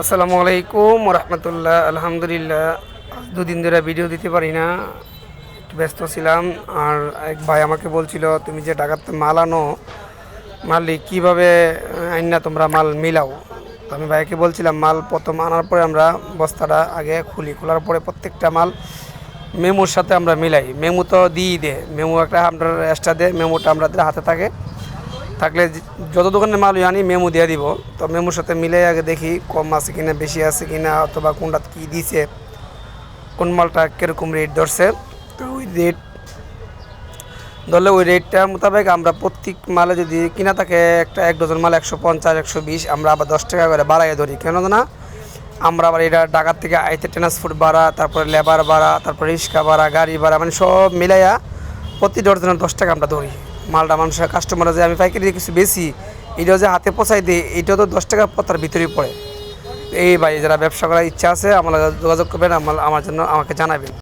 আসসালামু আলাইকুম রহমতুল্লাহ আলহামদুলিল্লাহ। দুদিন ধরে ভিডিও দিতে পারি না ব্যস্ত ছিলাম, আর এক ভাই আমাকে বলছিল, তুমি যে ঢাকাতে মাল আনো মালিক কীভাবে আইনা তোমরা মাল মিলাও? তো আমি ভাইকে বলছিলাম, মাল প্রথম আনার পরে আমরা বস্তাটা আগে খুলি। খোলার পরে প্রত্যেকটা মাল মেমোর সাথে আমরা মিলাই। মেমো তো দিই দে মেমো একটা আপনার এক্সট্রা দেয়, মেমোটা আমাদের হাতে থাকে। থাকলে যত দোকানের মাল আনি, মেমো দিয়ে দিব। তো মেমোর সাথে মিলে আগে দেখি কম আছে কিনা, বেশি আছে কিনা, অথবা কোনটা কী দিছে, কোন মালটা কীরকম রেট ধরছে। তো ওই রেট ধরলে ওই রেটটা মোতাবেক আমরা প্রত্যেক মালে যদি কিনা থাকে একটা এক ডজন মাল, একশো পঞ্চাশ, একশো বিশ, আমরা আবার দশ টাকা করে বাড়াইয়ে ধরি। কেন না আমরা আবার এটা ঢাকার থেকে আইতে ট্রান্সপোর্ট ভাড়া, তারপরে লেবার ভাড়া, তারপরে রিক্সা ভাড়া, গাড়ি ভাড়া মানে সব মিলাইয়া প্রতি ডজনে দশ টাকা আমরা ধরি। মালটা মানুষের কাস্টমাররা যে আমি পাইকারি কিছু বেশি, এটাও যে হাতে পচাই দিই এটাও তো দশ টাকা পতার ভিতরেই পড়ে। এই ভাই, যারা ব্যবসা করার ইচ্ছা আছে, আমরা যোগাযোগ করবেন, আমার আমার জন্য আমাকে জানাবেন।